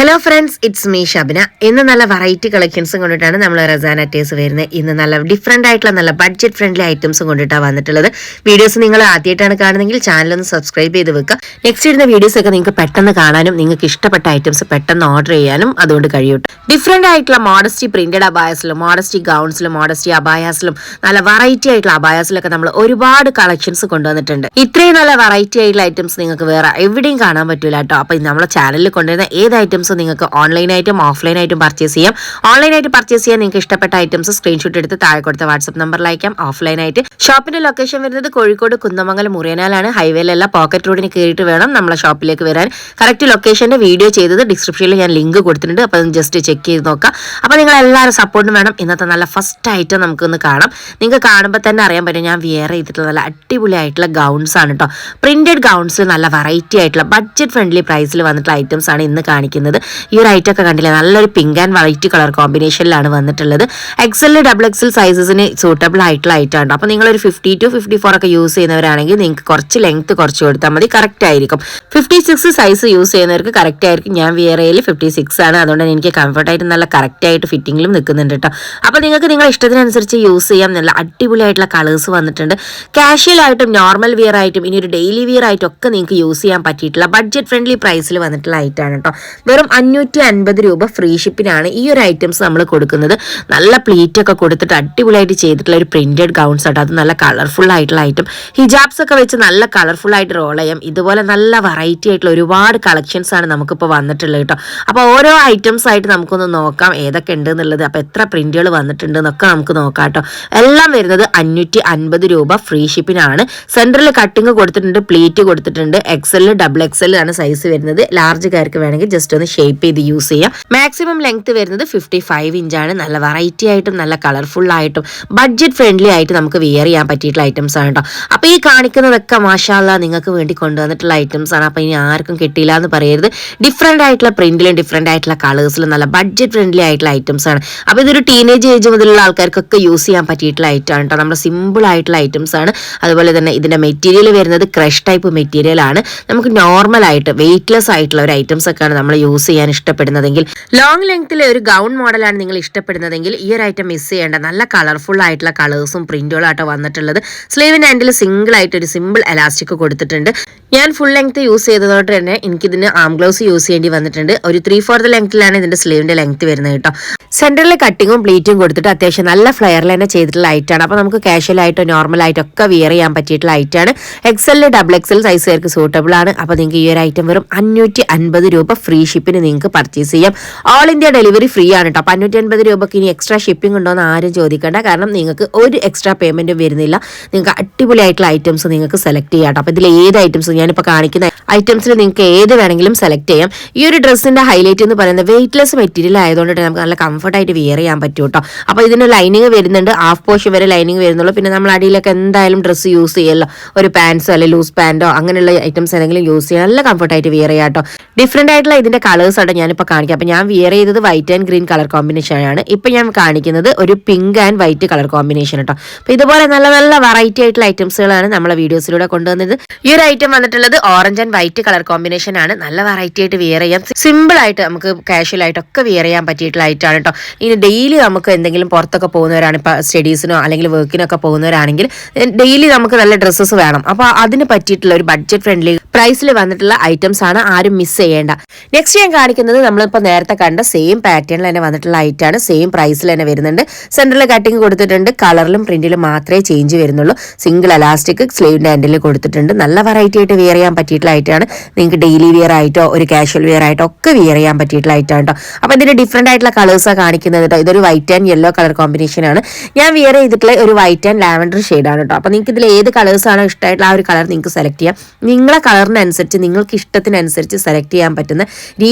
Hello friends it's me Shabina ഇന്ന് നല്ല variety കളക്ഷൻസും കൊണ്ടിട്ടാണ് നമ്മൾ റസാന ടേസ് വരുന്നത്. ഇന്ന് നല്ല ഡിഫറെന്റ് ആയിട്ടുള്ള നല്ല ബഡ്ജറ്റ് ഫ്രണ്ട്ലി ഐറ്റംസും കൊണ്ടിട്ടാണ് വന്നിട്ടുള്ളത്. വീഡിയോസ് നിങ്ങൾ ആദ്യമായിട്ടാണ് കാണുന്നതെങ്കിൽ ചാനൽ ഒന്ന് സബ്സ്ക്രൈബ് ചെയ്ത് വെക്കുക. നെക്സ്റ്റ് ഇടുന്ന വീഡിയോസ് ഒക്കെ നിങ്ങൾക്ക് പെട്ടെന്ന് കാണാനും നിങ്ങൾക്ക് ഇഷ്ടപ്പെട്ട ഐറ്റംസ് പെട്ടെന്ന് ഓർഡർ ചെയ്യാനും അതുകൊണ്ട് കഴിയും ഡിഫറെന്റ് ആയിട്ടുള്ള മോഡസ്റ്റി പ്രിന്റഡ് അബായസിലും മോഡസ്റ്റി ഗൗൺസിലും മോഡസ്റ്റി അബായാസിലും നല്ല വെറൈറ്റി ആയിട്ടുള്ള അബായാസിലൊക്കെ നമ്മൾ ഒരുപാട് കളക്ഷൻസ് കൊണ്ടുവന്നിട്ടുണ്ട്. ഇത്രയും നല്ല വെറൈറ്റി ആയിട്ടുള്ള ഐറ്റംസ് നിങ്ങൾക്ക് വേറെ എവിടെയും കാണാൻ പറ്റില്ല കേട്ടോ. അപ്പം നമ്മളെ ചാനലിൽ കൊണ്ടുവരുന്ന ഏത് ഐറ്റംസ് നിങ്ങൾക്ക് ഓൺലൈനായിട്ടും ഓഫ്ലൈനായിട്ടും പർച്ചേസ് ചെയ്യാം. ഓൺലൈനായിട്ട് പർച്ചേസ് ചെയ്യാൻ നിങ്ങൾക്ക് ഇഷ്ടപ്പെട്ട ഐറ്റംസ് സ്ക്രീൻഷോട്ട് എടുത്ത് താഴെ കൊടുത്ത വാട്സ്ആപ്പ് നമ്പറിൽ അയക്കാം. ഓഫ്ലൈനായിട്ട് ഷോപ്പിന്റെ ലൊക്കേഷൻ വരുന്നത് കോഴിക്കോട് കുന്നമംഗലം മുറിയനാലാണ്. ഹൈവേയിലല്ല പോക്കറ്റ് റോഡിന് കയറിയിട്ട് വേണം നമ്മളെ ഷോപ്പിലേക്ക് വരാൻ. കറക്റ്റ് ലൊക്കേഷന്റെ വീഡിയോ ചെയ്തത് ഡിസ്ക്രിപ്ഷനിൽ ഞാൻ ലിങ്ക് കൊടുത്തിട്ടുണ്ട്. അപ്പോൾ ജസ്റ്റ് ചെക്ക് ചെയ്ത് നോക്കാം. അപ്പോൾ നിങ്ങൾ എല്ലാവരും സപ്പോർട്ടും വേണം. ഇന്നത്തെ നല്ല ഫസ്റ്റ് ഐറ്റം നമുക്കൊന്ന് കാണാം. നിങ്ങൾക്ക് കാണുമ്പോൾ തന്നെ അറിയാൻ പറ്റും. ഞാൻ വിയർ ചെയ്തിട്ടുള്ള നല്ല അടിപൊളിയായിട്ടുള്ള ഗൗൺസ് ആണ് കേട്ടോ പ്രിന്റഡ് ഗൗൺസിൽ നല്ല വെറൈറ്റി ആയിട്ടുള്ള ബഡ്ജറ്റ് ഫ്രണ്ട്ലി പ്രൈസിൽ വന്നിട്ടുള്ള ഐറ്റംസ് ആണ് ഇന്ന് കാണിക്കുന്നത്. ഈ ഒരു ഐറ്റം ഒക്കെ കണ്ടില്ലേ? നല്ലൊരു പിങ്ക് ആൻഡ് വൈറ്റ് കളർ കോമ്പിനേഷനിലാണ് വന്നിട്ടുള്ളത്. എക്സൽ ഡബിൾ എക്സൽ സൈസസിന് സൂട്ടബിൾ ആയിട്ടുള്ള ഐറ്റം ആണ്. അപ്പോൾ നിങ്ങളൊരു ഫിഫ്റ്റി ടു ഫിഫ്റ്റി ഫോർ ഒക്കെ യൂസ് ചെയ്യുന്നവരാണെങ്കിൽ നിങ്ങൾക്ക് കുറച്ച് ലെങ്ത് കുറച്ച് കൊടുത്താൽ മതി. കറക്റ്റ് ആയിരിക്കും. ഫിഫ്റ്റി സിക്സ് സൈസ് യൂസ് ചെയ്യുന്നവർക്ക് കറക്റ്റ് ആയിരിക്കും. ഞാൻ വിയറയിൽ ഫിഫ്റ്റി സിക്സ് ആണ്. അതുകൊണ്ട് തന്നെ എനിക്ക് കംഫർട്ടായിട്ട് നല്ല കറക്റ്റ് ആയിട്ട് ഫിറ്റിങ്ങിലും നിൽക്കുന്നുണ്ട് കേട്ടോ അപ്പോൾ നിങ്ങൾക്ക് നിങ്ങളുടെ ഇഷ്ടത്തിനനുസരിച്ച് യൂസ് ചെയ്യാം നല്ല അടിപൊളിയായിട്ടുള്ള കളേഴ്സ് വന്നിട്ടുണ്ട്. കാഷ്വൽ ആയിട്ടും നോർമൽ വിയർ ആയിട്ടും ഇനി ഒരു ഡെയിലി വിയർ ആയിട്ടും ഒക്കെ നിങ്ങൾക്ക് യൂസ് ചെയ്യാൻ പറ്റിയിട്ടുള്ള ബഡ്ജറ്റ് ഫ്രണ്ട്ലി പ്രൈസിൽ വന്നിട്ടുള്ള ഐറ്റാണ് കേട്ടോ വെറും അഞ്ഞൂറ്റി അൻപത് രൂപ ഫ്രീ ഷിപ്പിനാണ് ഈ ഒരു ഐറ്റംസ് നമ്മൾ കൊടുക്കുന്നത്. നല്ല പ്ലീറ്റ് ഒക്കെ കൊടുത്തിട്ട് അടിപൊളിയായിട്ട് ചെയ്തിട്ടുള്ള ഒരു പ്രിന്റഡ് ഗൗൺസ് ആട്ടോ. അത് നല്ല കളർഫുൾ ആയിട്ടുള്ള ഐറ്റം ഹിജാബ്സ് ഒക്കെ വെച്ച് നല്ല കളർഫുൾ ആയിട്ട് റോൾ ചെയ്യാം. ഇതുപോലെ നല്ല വെറൈറ്റി ആയിട്ടുള്ള ഒരുപാട് കളക്ഷൻസ് ആണ് നമുക്കിപ്പോൾ വന്നിട്ടുള്ളത് കേട്ടോ. അപ്പോൾ ഓരോ ഐറ്റംസ് ആയിട്ട് നമുക്കൊന്ന് നോക്കാം ഏതൊക്കെ ഉണ്ട് എന്നുള്ളത് അപ്പോൾ എത്ര പ്രിന്റുകൾ വന്നിട്ടുണ്ട് എന്നൊക്കെ നമുക്ക് നോക്കാം കേട്ടോ. എല്ലാം വരുന്നത് അഞ്ഞൂറ്റി അൻപത് രൂപ ഫ്രീ ഷിപ്പിനാണ് സെൻട്രൽ കട്ടിങ് കൊടുത്തിട്ടുണ്ട് പ്ലീറ്റ് കൊടുത്തിട്ടുണ്ട് എക്സൽ ഡബിൾ എക്സൽ ആണ് സൈസ് വരുന്നത്. ലാർജ് കാർക്ക് വേണമെങ്കിൽ ജസ്റ്റ് ഒന്ന് ഷേപ്പ് ചെയ്ത് യൂസ് ചെയ്യാം. മാക്സിമം ലെങ്ത് വരുന്നത് ഫിഫ്റ്റി ഫൈവ് ഇഞ്ചാണ് നല്ല വെറൈറ്റി ആയിട്ടും നല്ല കളർഫുൾ ആയിട്ടും ബഡ്ജറ്റ് ഫ്രണ്ട്ലി ആയിട്ട് നമുക്ക് വിയർ ചെയ്യാൻ പറ്റിയിട്ടുള്ള ഐറ്റംസ് ആണ് കേട്ടോ അപ്പോൾ ഈ കാണിക്കുന്നതൊക്കെ മാഷാല്ല നിങ്ങൾക്ക് വേണ്ടി കൊണ്ടുവന്നിട്ടുള്ള ഐറ്റംസ് ആണ്. അപ്പോൾ ഇനി ആർക്കും കിട്ടിയില്ല എന്ന് പറയരുത്. ഡിഫറെന്റ് ആയിട്ടുള്ള പ്രിന്റിലും ഡിഫറെന്റ് ആയിട്ടുള്ള കളേഴ്സിലും നല്ല ബഡ്ജറ്റ് ഫ്രണ്ട്ലി ആയിട്ടുള്ള ഐറ്റംസ് ആണ്. അപ്പോൾ ഇതൊരു ടീനേജ് ഏജ് മുതലുള്ള ആൾക്കാർക്കൊക്കെ യൂസ് ചെയ്യാൻ പറ്റിയിട്ടുള്ള ഐറ്റം ആണ് കേട്ടോ നമ്മുടെ സിമ്പിൾ ആയിട്ടുള്ള ഐറ്റംസ് ആണ്. അതുപോലെ തന്നെ ഇതിന്റെ മെറ്റീരിയൽ വരുന്നത് ക്രഷ് ടൈപ്പ് മെറ്റീരിയൽ ആണ്. നമുക്ക് നോർമൽ ആയിട്ട് വെയിറ്റ്ലെസ് ആയിട്ടുള്ള ഒരു ഐറ്റംസ് ഒക്കെയാണ് നമ്മൾ യൂസ് ചെയ്യാൻ ഇഷ്ടപ്പെടുന്നതെങ്കിൽ ലോങ് ലെങ്ത്തിലെ ഒരു ഗൗൺ മോഡലാണ് നിങ്ങൾ ഇഷ്ടപ്പെടുന്നതെങ്കിൽ ഈ ഒരു ഐറ്റം മിസ് ചെയ്യേണ്ട. നല്ല കളർഫുൾ ആയിട്ടുള്ള കളേഴ്സും പ്രിന്റുകളും ആട്ടോ വന്നിട്ടുള്ളത്. സ്ലീവിന്റെ ഹാൻഡിൽ സിംഗിൾ ആയിട്ട് ഒരു സിമ്പിൾ എലാസ്റ്റിക് കൊടുത്തിട്ടുണ്ട്. ഞാൻ ഫുൾ ലെങ്ത് യൂസ് ചെയ്തതോട്ട് തന്നെ എനിക്കിതിന് ആം ഗ്ലൗസ് യൂസ് ചെയ്യേണ്ടി വന്നിട്ടുണ്ട്. ഒരു ത്രീ ഫോർത്ത് ലെങ്ത്തിലാണ് ഇതിന്റെ സ്ലീവിന്റെ ലെങ്ത് വരുന്നത് കേട്ടോ. സെന്ററിൽ കട്ടിങ്ങും പ്ലീറ്റും കൊടുത്തിട്ട് അത്യാവശ്യം നല്ല ഫ്ലെയർ തന്നെ ചെയ്തിട്ടുള്ള ഐറ്റാണ് അപ്പോൾ നമുക്ക് കാഷ്വൽ ആയിട്ടോ നോർമൽ ആയിട്ടോ ഒക്കെ വിയർ ചെയ്യാൻ പറ്റിയിട്ടുള്ള ഐറ്റാണ് എക്സലിൽ ഡബിൾ എക്സൽ സൈസുകാർക്ക് സൂട്ടബിൾ ആണ്. അപ്പോൾ നിങ്ങൾക്ക് ഈ ഒരു ഐറ്റം വെറും അഞ്ഞൂറ്റി അൻപത് രൂപ ഫ്രീ ഷിപ്പിന് നിങ്ങൾക്ക് പർച്ചേസ് ചെയ്യാം. ഓൾ ഇന്ത്യ ഡെലിവറി ഫ്രീ ആണ് കേട്ടോ അപ്പോൾ അഞ്ഞൂറ്റി അൻപത് രൂപയ്ക്ക് ഇനി എക്സ്ട്രാ ഷിപ്പിംഗ് ഉണ്ടോ എന്ന് ആരും ചോദിക്കേണ്ട. കാരണം നിങ്ങൾക്ക് ഒരു എക്സ്ട്രാ പേയ്മെന്റും വരുന്നില്ല. നിങ്ങൾക്ക് അടിപൊളിയായിട്ടുള്ള ഐറ്റംസ് നിങ്ങൾക്ക് സെലക്ട് ചെയ്യാം കേട്ടോ അപ്പോൾ ഇതിൽ ഏത് ഐറ്റംസ് ഞാനിപ്പോൾ കാണിക്കുന്ന ഐറ്റംസിൽ നിങ്ങൾക്ക് ഏത് വേണമെങ്കിലും സെലക്ട് ചെയ്യാം. ഈ ഒരു ഡ്രസ്സിന്റെ ഹൈലൈറ്റ് എന്ന് പറയുന്നത് വെയിറ്റ്ലെസ് മെറ്റീരിയൽ ആയതുകൊണ്ട് നമുക്ക് നല്ല കംഫർട്ടായിട്ട് വിയർ ചെയ്യാൻ പറ്റും കേട്ടോ അപ്പോൾ ഇതിന് ലൈനിങ് വരുന്നുണ്ട്. ഹാഫ് പോഷൻ വരെ ലൈനിങ് വരുന്നുള്ളൂ. പിന്നെ നമ്മൾ അടിയിലൊക്കെ എന്തായാലും ഡ്രസ്സ് യൂസ് ചെയ്യല്ലോ. ഒരു പാൻസോ അല്ലെങ്കിൽ ലൂസ് പാന്റോ അങ്ങനെയുള്ള ഐറ്റംസ് എന്തെങ്കിലും യൂസ് ചെയ്യാൻ നല്ല കംഫർട്ടായിട്ട് വിയർ ചെയ്യാം കേട്ടോ ഡിഫറെന്റ് ആയിട്ടുള്ള ഇതിന്റെ കളേഴ്സ് ആണ് ഞാനിപ്പോൾ കാണിക്കാം അപ്പോൾ ഞാൻ വിയർ ചെയ്തത് white and green colour combination ആണ്. ഇപ്പോൾ ഞാൻ കാണിക്കുന്നത് ഒരു pink and white colour combination കേട്ടോ അപ്പോൾ ഇതുപോലെ നല്ല നല്ല വെറൈറ്റി ആയിട്ടുള്ള ഐറ്റംസുകളാണ് നമ്മളെ വീഡിയോസിലൂടെ കൊണ്ടുവന്നത്. ഈ ഒരു ഐറ്റം വന്നിട്ടുള്ളത് orange and white colour combination ആണ്. നല്ല വെറൈറ്റി ആയിട്ട് വിയർ ചെയ്യാം. സിമ്പിൾ ആയിട്ട് നമുക്ക് കാഷ്വൽ ആയിട്ടൊക്കെ വിയർ ചെയ്യാൻ പറ്റിയിട്ടുള്ള ഐറ്റമാണ് കേട്ടോ ഇനി ഡെയിലി നമുക്ക് എന്തെങ്കിലും പുറത്തൊക്കെ പോകുന്നവരാണ് ഇപ്പോൾ സ്റ്റഡീസിനോ അല്ലെങ്കിൽ വർക്കിനൊക്കെ പോകുന്നവരാണെങ്കിൽ ഡെയിലി നമുക്ക് നല്ല ഡ്രസ്സസ് വേണം. അപ്പോൾ അതിന് പറ്റിയിട്ടുള്ള ഒരു ബഡ്ജറ്റ് ഫ്രണ്ട്ലി പ്രൈസിൽ വന്നിട്ടുള്ള ഐറ്റംസ് ആണ് ആരും മിസ് ചെയ്യേണ്ട. നെക്സ്റ്റ് ഞാൻ കാണിക്കുന്നത് നമ്മളിപ്പോൾ നേരത്തെ കണ്ട സെയിം പാറ്റേണിൽ തന്നെ വന്നിട്ടുള്ള ഐറ്റാണ് സെയിം പ്രൈസിൽ തന്നെ വരുന്നുണ്ട്. സെന്ററിൽ കട്ടിങ് കൊടുത്തിട്ടുണ്ട്. കളറിലും പ്രിന്റിലും മാത്രമേ ചേഞ്ച് വരുന്നുള്ളൂ. സിംഗിൾ അലാസ്റ്റിക് സ്ലീവിന്റെ ഹാൻഡിൽ കൊടുത്തിട്ടുണ്ട്. നല്ല വെറൈറ്റി ആയിട്ട് വെയർ ചെയ്യാൻ പറ്റിയിട്ടുള്ള ഐറ്റാണ് നിങ്ങൾക്ക് ഡെയിലി വെയർ ആയിട്ടോ ഒരു കാഷ്വൽ വെയർ ആയിട്ടോ ഒക്കെ വെയർ ചെയ്യാൻ പറ്റിയിട്ടുള്ള ഐറ്റം കേട്ടോ അപ്പോൾ ഇതിന്റെ ഡിഫറെന്റ് ആയിട്ടുള്ള കളേഴ്സാണ് കാണിക്കുന്നത് കേട്ടോ ഇതൊരു white and yellow colour combination ആണ്. ഞാൻ വെയർ ചെയ്തിട്ടുള്ള ഒരു വൈറ്റ് ആൻഡ് ലാവൻഡർ ഷെയ്ഡാണ് കേട്ടോ അപ്പോൾ നിങ്ങൾക്ക് ഇതിൽ ഏത് കളേഴ്സാണോ ഇഷ്ടമായിട്ടുള്ള ആ ഒരു കളർ നിങ്ങൾക്ക് സെലക്ട് ചെയ്യാം. നിങ്ങളെ കളറിനനുസരിച്ച് നിങ്ങൾക്ക് ഇഷ്ടത്തിനനുസരിച്ച് സെലക്ട് ചെയ്യാൻ പറ്റുന്ന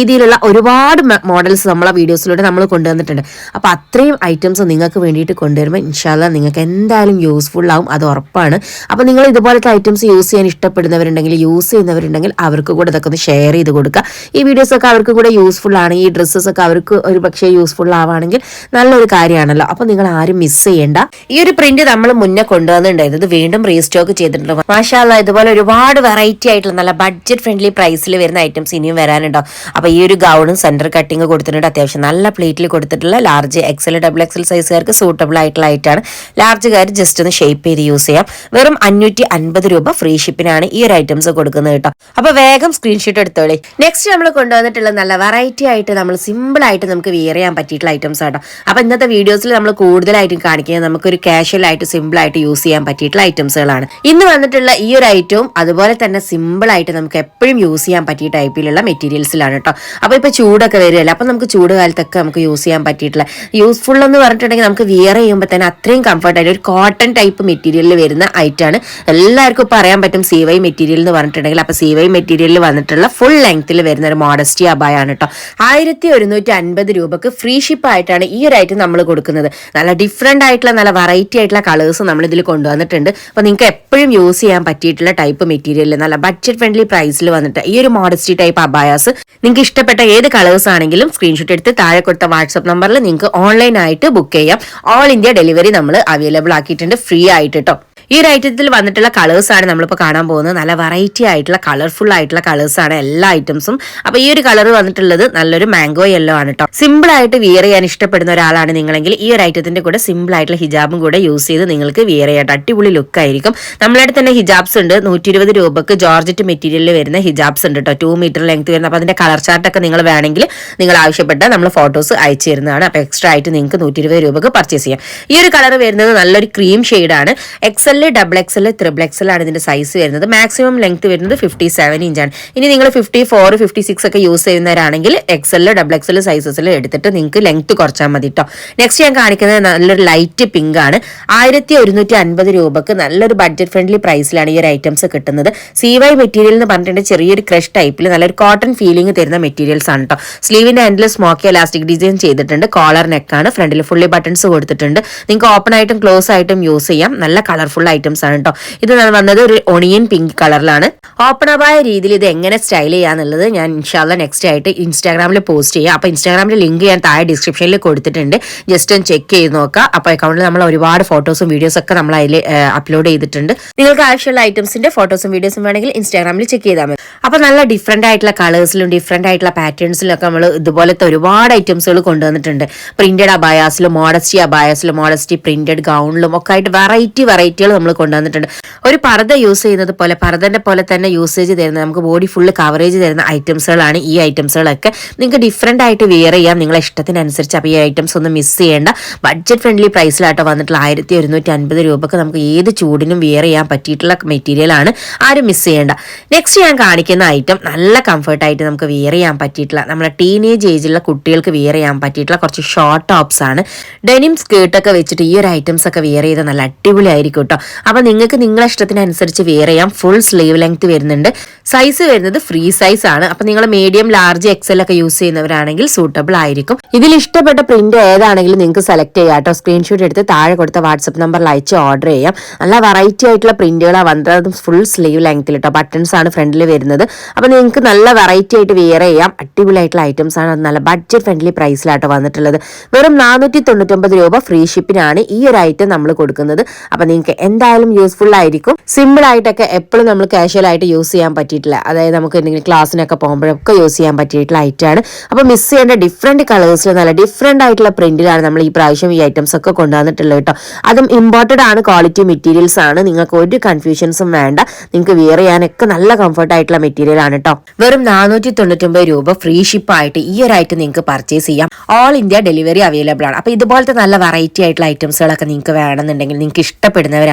രീതിയിലുള്ള ഒരുപാട് മോഡൽസ് നമ്മളെ വീഡിയോസിലൂടെ നമ്മൾ കൊണ്ടുവന്നിട്ടുണ്ട്. അപ്പോൾ അത്രയും ഐറ്റംസ് നിങ്ങൾക്ക് വേണ്ടിയിട്ട് കൊണ്ടുവരുമ്പോൾ ഇൻഷാല്ല നിങ്ങൾക്ക് എന്തായാലും യൂസ്ഫുൾ ആവും അത് ഉറപ്പാണ്. അപ്പോൾ നിങ്ങൾ ഇതുപോലത്തെ ഐറ്റംസ് യൂസ് ചെയ്യാൻ ഇഷ്ടപ്പെടുന്നവരുണ്ടെങ്കിൽ യൂസ് ചെയ്യുന്നവരുണ്ടെങ്കിൽ അവർക്ക് കൂടെ ഇതൊക്കെ ഒന്ന് ഷെയർ ചെയ്ത് കൊടുക്കുക. ഈ വീഡിയോസൊക്കെ അവർക്ക് കൂടെ യൂസ്ഫുൾ ആണ് ഈ ഡ്രസ്സസ് ഒക്കെ അവർക്ക് ഒരു പക്ഷേ യൂസ്ഫുൾ ആവുകയാണെങ്കിൽ നല്ലൊരു കാര്യമാണല്ലോ. അപ്പോൾ നിങ്ങൾ ആരും മിസ് ചെയ്യേണ്ട. ഈ ഒരു പ്രിന്റ് നമ്മൾ മുന്നേ കൊണ്ടുവന്നിട്ടുണ്ടായിരുന്നു. ഇത് വീണ്ടും റീസ്റ്റോക്ക് ചെയ്തിട്ടുണ്ട്. മാഷാല്ല ഇതുപോലെ ഒരുപാട് വെറൈറ്റി ആയിട്ടുള്ള നല്ല ബഡ്ജറ്റ് ഫ്രണ്ട്ലി പ്രൈസിൽ വരുന്ന ഐറ്റംസ് ഇനിയും വരാനുണ്ടോ അപ്പോൾ ഈ ഒരു ഗൗണും സെന്റർ കട്ടിങ് കൊടുത്തിട്ടുണ്ട്. അത്യാവശ്യം നല്ല പ്ലേറ്റിൽ കൊടുത്തിട്ടുള്ള ലാർജ് എക്സൽ ഡബിൾ എക്സൽ സൈസുകാർക്ക് സൂട്ടബിൾ ആയിട്ടുള്ള ആയിട്ടാണ് ലാർജുകാർ ജസ്റ്റ് ഒന്ന് ഷേപ്പ് ചെയ്ത് യൂസ് ചെയ്യാം. വെറും അഞ്ഞൂറ്റി അൻപത് രൂപ ഫ്രീ ഷിപ്പിനാണ് ഈ ഒരു ഐറ്റംസ് കൊടുക്കുന്നത് കേട്ടോ. അപ്പൊ വേഗം സ്ക്രീൻഷോട്ട് എടുത്തോളി. നെക്സ്റ്റ് നമ്മൾ കൊണ്ടുവന്നിട്ടുള്ള നല്ല വെറൈറ്റി ആയിട്ട് നമ്മൾ സിമ്പിൾ ആയിട്ട് നമുക്ക് വിയർ ചെയ്യാൻ പറ്റിയിട്ടുള്ള ഐറ്റംസ് ആട്ടോ അപ്പൊ ഇന്നത്തെ വീഡിയോസിൽ നമ്മൾ കൂടുതലായിട്ടും കാണിക്കുന്നത് നമുക്കൊരു കാഷ്വൽ ആയിട്ട് സിമ്പിൾ ആയിട്ട് യൂസ് ചെയ്യാൻ പറ്റിയിട്ടുള്ള ഐറ്റംസുകളാണ് ഇന്ന് വന്നിട്ടുള്ള ഈ ഒരു ഐറ്റവും അതുപോലെ തന്നെ സിമ്പിൾ ആയിട്ട് നമുക്ക് എപ്പോഴും യൂസ് ചെയ്യാൻ പറ്റിയ ടൈപ്പിലുള്ള മെറ്റീരിയൽസിലാണ് കേട്ടോ. അപ്പോൾ ഇപ്പോൾ ചൂടൊക്കെ വരുമല്ലോ അപ്പോൾ നമുക്ക് ചൂട് കാലത്തൊക്കെ നമുക്ക് യൂസ് ചെയ്യാൻ പറ്റിയിട്ടുള്ള യൂസ്ഫുൾ എന്ന് പറഞ്ഞിട്ടുണ്ടെങ്കിൽ നമുക്ക് വിയർ ചെയ്യുമ്പോൾ തന്നെ അത്രയും കംഫർട്ട് ആയിട്ട് ഒരു കോട്ടൺ ടൈപ്പ് മെറ്റീരിയലിൽ വരുന്ന ഐറ്റാണ് എല്ലാവർക്കും പറയാൻ പറ്റും സി വൈ മെറ്റീരിയൽ എന്ന് പറഞ്ഞിട്ടുണ്ടെങ്കിൽ അപ്പോൾ സി വൈ മെറ്റീരിയലിൽ വന്നിട്ടുള്ള ഫുൾ ലെങ്ത്തിൽ വരുന്ന ഒരു മോഡസ്റ്റി അബായാണ് കേട്ടോ ആയിരത്തി ഒരുന്നൂറ്റി അൻപത് രൂപക്ക് ഫ്രീ ഷിപ്പ് ആയിട്ടാണ് ഈ ഒരു ഐറ്റം നമ്മൾ കൊടുക്കുന്നത്. നല്ല ഡിഫറെന്റ് ആയിട്ടുള്ള നല്ല വെറൈറ്റി ആയിട്ടുള്ള കളേഴ്സ് നമ്മൾ ഇതിൽ കൊണ്ടുവന്നിട്ടുണ്ട്. അപ്പോൾ നിങ്ങൾക്ക് എപ്പോഴും യൂസ് ചെയ്യാൻ പറ്റിയിട്ടുള്ള ടൈപ്പ് മെറ്റീരിയൽ നല്ല ബഡ്ജറ്റ് ഫ്രണ്ട്ലി പ്രൈസിൽ വന്നിട്ട് ഈ ഒരു മോഡസ്റ്റി ടൈപ്പ് അബായാസ് നിങ്ങൾക്ക് ഇഷ്ടപ്പെട്ട ഏത് കളേഴ്സ് ആണെങ്കിലും സ്ക്രീൻഷോട്ട് എടുത്ത് താഴെ കൊടുത്ത വാട്സ്ആപ്പ് നമ്പറിൽ നിങ്ങൾക്ക് ഓൺലൈൻ ആയിട്ട് ബുക്ക് ചെയ്യാം. ഓൾ ഇന്ത്യ ഡെലിവറി നമ്മൾ അവൈലബിൾ ആക്കിയിട്ടുണ്ട്. ഫ്രീ ആയിട്ട് കേട്ടോ ഈ ഒരു ഐറ്റത്തിൽ വന്നിട്ടുള്ള കളേഴ്സ് ആണ് നമ്മളിപ്പോൾ കാണാൻ പോകുന്നത്. നല്ല വെറൈറ്റി ആയിട്ടുള്ള കളർഫുൾ ആയിട്ടുള്ള കളേഴ്സ് ആണ് എല്ലാ ഐറ്റംസും അപ്പോൾ ഈ ഒരു കളർ വന്നിട്ടുള്ളത് നല്ലൊരു മാംഗോ യെല്ലോ ആണ് കേട്ടോ സിമ്പിൾ ആയിട്ട് വിയർ ചെയ്യാൻ ഇഷ്ടപ്പെടുന്ന ഒരാളാണ് നിങ്ങളെങ്കിൽ ഈ ഒരു ഐറ്റത്തിന്റെ കൂടെ സിമ്പിൾ ആയിട്ടുള്ള ഹിജാബും കൂടെ യൂസ് ചെയ്ത് നിങ്ങൾക്ക് വിയർ ചെയ്യാം അടിപൊളി ലുക്ക് ആയിരിക്കും. നമ്മളടുത്ത് തന്നെ ഹിജാബ്സ് ഉണ്ട്. നൂറ്റി ഇരുപത് രൂപക്ക് ജോർജറ്റ് മെറ്റീരിയലിൽ വരുന്ന ഹിജാബ്സ് ഉണ്ട് കേട്ടോ ടു മീറ്റർ ലെങ്ത് വരുന്ന. അപ്പോൾ അതിന്റെ കളർ ചാർട്ടൊക്കെ നിങ്ങൾ വേണമെങ്കിൽ നിങ്ങൾ ആവശ്യപ്പെട്ട നമ്മൾ ഫോട്ടോസ് അയച്ചു തരുന്നതാണ്. അപ്പോൾ എക്സ്ട്രാ ആയിട്ട് നിങ്ങൾക്ക് നൂറ്റി രൂപക്ക് പർച്ചേസ് ചെയ്യാം. ഈ ഒരു കളർ വരുന്നത് നല്ലൊരു ക്രീം ഷെയ്ഡാണ് XL double X L triple XL ആണ് ഇതിന്റെ സൈസ് വരുന്നത്. മാക്സിമം ലെങ്ത് വരുന്നത് ഫിഫ്റ്റി സെവൻ ഇഞ്ചാണ് ഇനി നിങ്ങൾ ഫിഫ്റ്റി ഫോർ ഫിഫ്റ്റി സിക്സ് ഒക്കെ യൂസ് ചെയ്യുന്നവരാണെങ്കിൽ എക്സൽ ഡബിൾ എക്സൽ സൈസസിൽ എടുത്തിട്ട് നിങ്ങൾക്ക് ലെങ്ത് കുറച്ചാൽ മതി കേട്ടോ നെക്സ്റ്റ് ഞാൻ കാണിക്കുന്നത് നല്ലൊരു ലൈറ്റ് പിങ്ക് ആണ്. ആയിരത്തി ഒരുന്നൂറ്റി അൻപത് രൂപക്ക് നല്ലൊരു ബഡ്ജറ്റ് ഫ്രണ്ട്ലി പ്രൈസിലാണ് ഈ ഒരു ഐറ്റംസ് കിട്ടുന്നത്. സി വൈ മെറ്റീരിയൽ എന്ന് പറഞ്ഞിട്ടുണ്ടെങ്കിൽ ചെറിയൊരു ക്രഷ് ടൈപ്പിൽ നല്ലൊരു കോട്ടൺ ഫീലിംഗ് തരുന്ന മെറ്റീരിയൽസ് ആണ് കേട്ടോ സ്ലീവിന്റെ എൻഡിൽ സ്മോക്കി ഇലാസ്റ്റിക് ഡിസൈൻ ചെയ്തിട്ടുണ്ട്. കോളർ നെക്കാണ് ഫ്രണ്ടിൽ ഫുള്ളി ബട്ടൺസ് കൊടുത്തിട്ടുണ്ട്. നിങ്ങൾക്ക് ഓപ്പൺ ആയിട്ടും ക്ലോസ് ആയിട്ടും യൂസ് ചെയ്യാം. നല്ല കളർഫുൾ ഐറ്റംസ് ആണ് കേട്ടോ ഇത് വന്നത് ഒരു ഒണിയൻ പിങ്ക് കളറിലാണ് ഓപ്പൺ രീതിയിൽ ഇത് എങ്ങനെ സ്റ്റൈൽ ചെയ്യാന്നുള്ളത് ഞാൻ ഇൻഷാല്ല നെക്സ്റ്റ് ആയിട്ട് ഇൻസ്റ്റാഗ്രാമിൽ പോസ്റ്റ് ചെയ്യാം. അപ്പോൾ ഇൻസ്റ്റാഗ്രാമിലെ ലിങ്ക് ഞാൻ താഴെ ഡിസ്ക്രിപ്ഷനിൽ കൊടുത്തിട്ടുണ്ട്. ജസ്റ്റ് ഒന്ന് ചെക്ക് ചെയ്ത് നോക്കുക അപ്പോൾ അക്കൗണ്ടിൽ നമ്മൾ ഒരുപാട് ഫോട്ടോസും വീഡിയോസും ഒക്കെ നമ്മൾ അതിൽ അപ്ലോഡ് ചെയ്തിട്ടുണ്ട്. നിങ്ങൾക്ക് ആവശ്യമുള്ള ഐറ്റംസിന്റെ ഫോട്ടോസും വീഡിയോസും വേണമെങ്കിൽ ഇൻസ്റ്റാഗ്രാമിൽ ചെക്ക് ചെയ്താൽ മതി. അപ്പോൾ നല്ല ഡിഫറെന്റ് ആയിട്ടുള്ള കളേഴ്സിലും ഡിഫറെന്റ് ആയിട്ടുള്ള പാറ്റേൺസിലും ഒക്കെ നമ്മൾ ഇതുപോലത്തെ ഒരുപാട് ഐറ്റംസുകൾ കൊണ്ടുവന്നിട്ടുണ്ട്. പ്രിന്റഡ് അബായാസിലും മോഡസ്റ്റി അബായാസിലും മോഡസ്റ്റി പ്രിന്റഡ് ഗൗണിലും ഒക്കെ ആയിട്ട് വെറൈറ്റി വെറൈറ്റികൾ നമ്മൾ കൊണ്ടുവന്നിട്ടുണ്ട്. ഒരു പർദ്ദ യൂസ് ചെയ്യുന്നത് പോലെ പർദ്ദന്റെ പോലെ തന്നെ യൂസേജ് തരുന്ന നമുക്ക് ബോഡി ഫുള്ള് കവറേജ് തരുന്ന ഐറ്റംസുകളാണ് ഈ ഐറ്റംസുകളൊക്കെ നിങ്ങൾക്ക് ഡിഫറെന്റ് ആയിട്ട് വെയർ ചെയ്യാം. നിങ്ങളെ ഇഷ്ടത്തിനനുസരിച്ച്. അപ്പോൾ ഈ ഐറ്റംസ് ഒന്നും മിസ് ചെയ്യേണ്ട. ബഡ്ജറ്റ് ഫ്രണ്ട്ലി പ്രൈസിലാട്ടോ വന്നിട്ടുള്ള ആയിരത്തി ഒരുന്നൂറ്റി അൻപത് രൂപക്ക് നമുക്ക് ഏത് ചൂടിനും വിയർ ചെയ്യാൻ പറ്റിയിട്ടുള്ള മെറ്റീരിയൽ ആണ് ആരും മിസ് ചെയ്യേണ്ട. നെക്സ്റ്റ് ഞാൻ കാണിക്കുന്ന ഐറ്റം നല്ല കംഫർട്ടായിട്ട് നമുക്ക് വിയർ ചെയ്യാൻ പറ്റിയിട്ടുള്ള നമ്മുടെ ടീനേജ് ഏജിലുള്ള കുട്ടികൾക്ക് വിയർ ചെയ്യാൻ പറ്റിയിട്ടുള്ള കുറച്ച് ഷോർട്ട് ടോപ്സ് ആണ്. ഡെനിം സ്കേർട്ടൊക്കെ വെച്ചിട്ട് ഈ ഒരു ഐറ്റംസ് ഒക്കെ വിയർ ചെയ്താൽ നല്ല അടിപൊളിയായിരിക്കും കേട്ടോ അപ്പോൾ നിങ്ങൾക്ക് നിങ്ങളെ ഇഷ്ടത്തിനനുസരിച്ച് വെയർ ചെയ്യാം. ഫുൾ സ്ലീവ് ലെങ്ത് വരുന്നുണ്ട്. സൈസ് വരുന്നത് ഫ്രീ സൈസ് ആണ്. അപ്പൊ നിങ്ങൾ മീഡിയം ലാർജ് എക്സൽ ഒക്കെ യൂസ് ചെയ്യുന്നവരാണെങ്കിൽ സൂട്ടബിൾ ആയിരിക്കും. ഇതിൽ ഇഷ്ടപ്പെട്ട പ്രിന്റ് ഏതാണെങ്കിലും നിങ്ങൾക്ക് സെലക്ട് ചെയ്യാം കേട്ടോ. സ്ക്രീൻഷോട്ട് എടുത്ത് താഴെ കൊടുത്ത വാട്സപ്പ് നമ്പറിൽ അയച്ച് ഓർഡർ ചെയ്യാം. നല്ല വെറൈറ്റി ആയിട്ടുള്ള പ്രിന്റുകളാണ് വന്നത്. ഫുൾ സ്ലീവ് ലെങ്ത്തിൽ കേട്ടോ ബട്ടൺസ് ആണ് ഫ്രണ്ടിൽ വരുന്നത്. അപ്പൊ നിങ്ങൾക്ക് നല്ല വെറൈറ്റി ആയിട്ട് വെയർ ചെയ്യാം. അടിപൊളിയായിട്ടുള്ള ഐറ്റംസ് ആണ്. നല്ല ബഡ്ജറ്റ് ഫ്രണ്ട്ലി പ്രൈസിലാട്ടോ വന്നിട്ടുള്ളത്. വെറും നാനൂറ്റി തൊണ്ണൂറ്റൊമ്പത് രൂപ ഫ്രീ ഷിപ്പിനാണ് ഈ ഒരു ഐറ്റം നമ്മൾ കൊടുക്കുന്നത്. അപ്പൊ നിങ്ങൾക്ക് എന്തായാലും യൂസ്ഫുൾ ആയിരിക്കും. സിമ്പിൾ ആയിട്ടൊക്കെ എപ്പോഴും നമ്മൾ കാഷ്വൽ ആയിട്ട് യൂസ് ചെയ്യാൻ പറ്റിയിട്ടില്ല. അതായത് നമുക്ക് എന്തെങ്കിലും ക്ലാസ്സിനൊക്കെ പോകുമ്പോഴൊക്കെ യൂസ് ചെയ്യാൻ പറ്റിയിട്ടുള്ള ഐറ്റമാണ് അപ്പോൾ മിസ് ചെയ്യേണ്ട ഡിഫറെന്റ് കളേഴ്സിൽ നല്ല ഡിഫറെന്റ് ആയിട്ടുള്ള പ്രിന്റിലാണ് നമ്മൾ ഈ പ്രാവശ്യം ഈ ഐറ്റംസ് ഒക്കെ കൊണ്ടുവന്നിട്ടുള്ളത് കേട്ടോ. അതും ഇമ്പോർട്ടഡ് ആണ് ക്വാളിറ്റി മെറ്റീരിയൽസ് ആണ്. നിങ്ങൾക്ക് ഒരു കൺഫ്യൂഷൻസും വേണ്ട. നിങ്ങൾക്ക് വിയർ ചെയ്യാനൊക്കെ നല്ല കംഫർട്ട് ആയിട്ടുള്ള മെറ്റീരിയൽ ആണ് കേട്ടോ. വെറും നാനൂറ്റി തൊണ്ണൂറ്റൊമ്പത് രൂപ ഫ്രീ ഷിപ്പ് ആയിട്ട് ഈ ഒരു ഐറ്റം നിങ്ങൾക്ക് പർച്ചേസ് ചെയ്യാം. ഓൾ ഇന്ത്യ ഡെലിവറി അവൈലബിൾ ആണ്. അപ്പോൾ ഇതുപോലത്തെ നല്ല വെറൈറ്റി ആയിട്ടുള്ള ഐറ്റംസുകളൊക്കെ നിങ്ങൾക്ക് വേണമെന്നുണ്ടെങ്കിൽ നിങ്ങൾക്ക്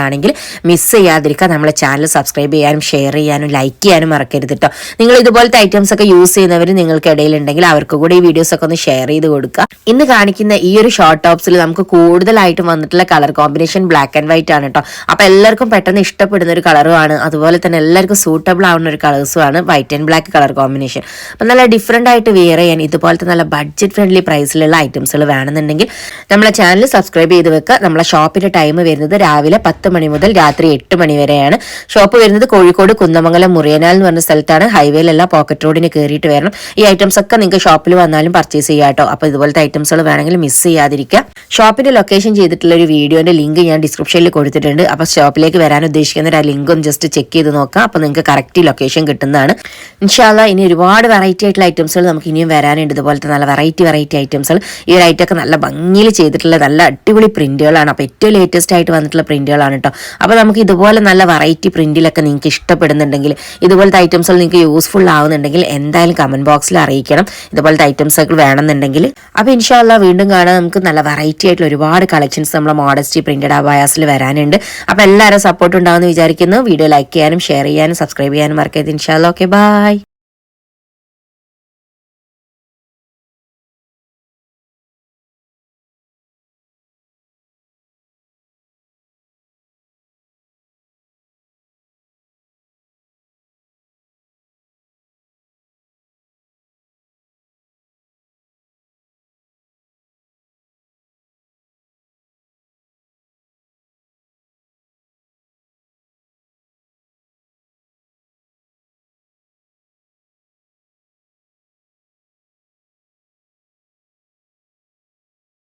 ഇഷ്ടപ്പെടുന്നവരാണെങ്കിൽ മിസ് ചെയ്യാതിരിക്കുക നമ്മളെ ചാനൽ സബ്സ്ക്രൈബ് ചെയ്യാനും ഷെയർ ചെയ്യാനും ലൈക്ക് ചെയ്യാനും മറക്കരുത് കേട്ടോ നിങ്ങൾ ഇതുപോലത്തെ ഐറ്റംസ് ഒക്കെ യൂസ് ചെയ്യുന്നവർ നിങ്ങൾക്ക് ഇടയിലുണ്ടെങ്കിൽ അവർക്ക് കൂടി ഈ വീഡിയോസ് ഒക്കെ ഒന്ന് ഷെയർ ചെയ്ത് കൊടുക്കുക. ഇന്ന് കാണിക്കുന്ന ഈ ഒരു ഷോർട്ട് ടോപ്സിൽ നമുക്ക് കൂടുതലായിട്ടും വന്നിട്ടുള്ള colour combination black and white ആണ് കേട്ടോ അപ്പൊ എല്ലാവർക്കും പെട്ടെന്ന് ഇഷ്ടപ്പെടുന്ന ഒരു കളറുമാണ് അതുപോലെ തന്നെ എല്ലാവർക്കും സൂട്ടബിൾ ആവുന്ന ഒരു കളേഴ്സും ആണ് white and black colour combination അപ്പൊ നല്ല ഡിഫറെന്റ് ആയിട്ട് വെയർ ചെയ്യാൻ ഇതുപോലത്തെ നല്ല ബഡ്ജറ്റ് ഫ്രണ്ട്ലി പ്രൈസിലുള്ള ഐറ്റംസുകൾ വേണമെന്നുണ്ടെങ്കിൽ നമ്മളെ ചാനൽ സബ്സ്ക്രൈബ് ചെയ്ത് വെക്കുക. നമ്മളെ ഷോപ്പിന്റെ ടൈം വരുന്നത് രാവിലെ പത്ത് മണി മുതൽ രാത്രി എട്ട് മണി വരെയാണ്. ഷോപ്പ് വരുന്നത് കോഴിക്കോട് കുന്നമംഗലം മുറിയനാൽ എന്ന് പറഞ്ഞ സ്ഥലത്താണ്. ഹൈവേയിലല്ല പോക്കറ്റ് റോഡിന് കയറിയിട്ട് വരണം. ഈ ഐറ്റംസ് ഒക്കെ നിങ്ങൾക്ക് ഷോപ്പിൽ വന്നാലും പർച്ചേസ് ചെയ്യാം കേട്ടോ. അപ്പോൾ ഇതുപോലത്തെ ഐറ്റംസുകൾ വേണമെങ്കിൽ മിസ് ചെയ്യാതിരിക്കുക. ഷോപ്പിന്റെ ലൊക്കേഷൻ ചെയ്തിട്ടുള്ള ഒരു വീഡിയോന്റെ ലിങ്ക് ഞാൻ ഡിസ്ക്രിപ്ഷനിൽ കൊടുത്തിട്ടുണ്ട്. അപ്പോൾ ഷോപ്പിലേക്ക് വരാൻ ഉദ്ദേശിക്കുന്നവർ ആ ലിങ്ക് ജസ്റ്റ് ചെക്ക് ചെയ്ത് നോക്കാം അപ്പോൾ നിങ്ങൾക്ക് കറക്റ്റ് ലൊക്കേഷൻ കിട്ടുന്നതാണ്. ഇൻഷാല്ല ഇനി ഒരുപാട് വെറൈറ്റി ആയിട്ടുള്ള ഐറ്റംസുകൾ നമുക്ക് ഇനിയും വരാനുണ്ട്. ഇതുപോലത്തെ നല്ല വെറൈറ്റി വെറൈറ്റി ഐറ്റംസുകൾ ഈ ഒരു ഐറ്റം ഒക്കെ നല്ല ഭംഗിയിൽ ചെയ്തിട്ടുള്ള നല്ല അടിപൊളി പ്രിന്റുകളാണ് അപ്പോൾ ഏറ്റവും ലേറ്റസ്റ്റ് ആയിട്ട് വന്നിട്ടുള്ള പ്രിന്റുകളാണ് കേട്ടോ. അപ്പോൾ നമുക്ക് ഇതുപോലെ നല്ല വെറൈറ്റി പ്രിന്റിലൊക്കെ നിങ്ങൾക്ക് ഇഷ്ടപ്പെടുന്നുണ്ടെങ്കിൽ ഇതുപോലത്തെ ഐറ്റംസുകൾ നിങ്ങൾക്ക് യൂസ്ഫുൾ ആവുന്നുണ്ടെങ്കിൽ എന്തായാലും കമന്റ് ബോക്സിൽ അറിയിക്കണം. ഇതുപോലത്തെ ഐറ്റംസ് ഒക്കെ വേണമെന്നുണ്ടെങ്കിൽ. അപ്പോൾ ഇൻഷാല്ല വീണ്ടും കാണാൻ നമുക്ക് നല്ല വെറൈറ്റി ആയിട്ടുള്ള ഒരുപാട് കളക്ഷൻസ് നമ്മളെ മോഡസ്റ്റി പ്രിന്റഡ് അബായാസിൽ വരാനുണ്ട്. അപ്പോൾ എല്ലാവരും സപ്പോർട്ട് ഉണ്ടാവുമെന്ന് വിചാരിക്കുന്നു. വീഡിയോ ലൈക്ക് ചെയ്യാനും ഷെയർ ചെയ്യാനും സബ്സ്ക്രൈബ് ചെയ്യാനും മറക്കരുത്. ഇൻഷാല്ല ഓക്കെ ബൈ